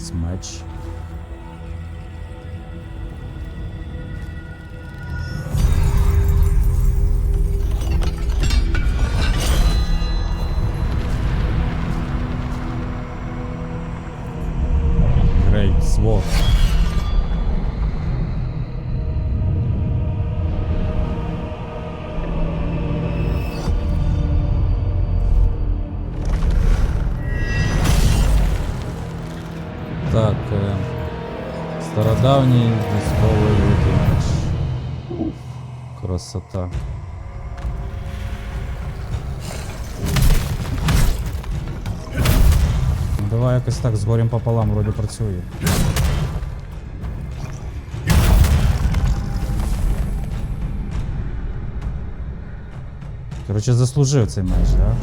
as much. Great sword. Так, е, стародавній військовий викинач. Красота. Давай якось так з горем пополам вроді працює. Короче, заслужив цей меч, да?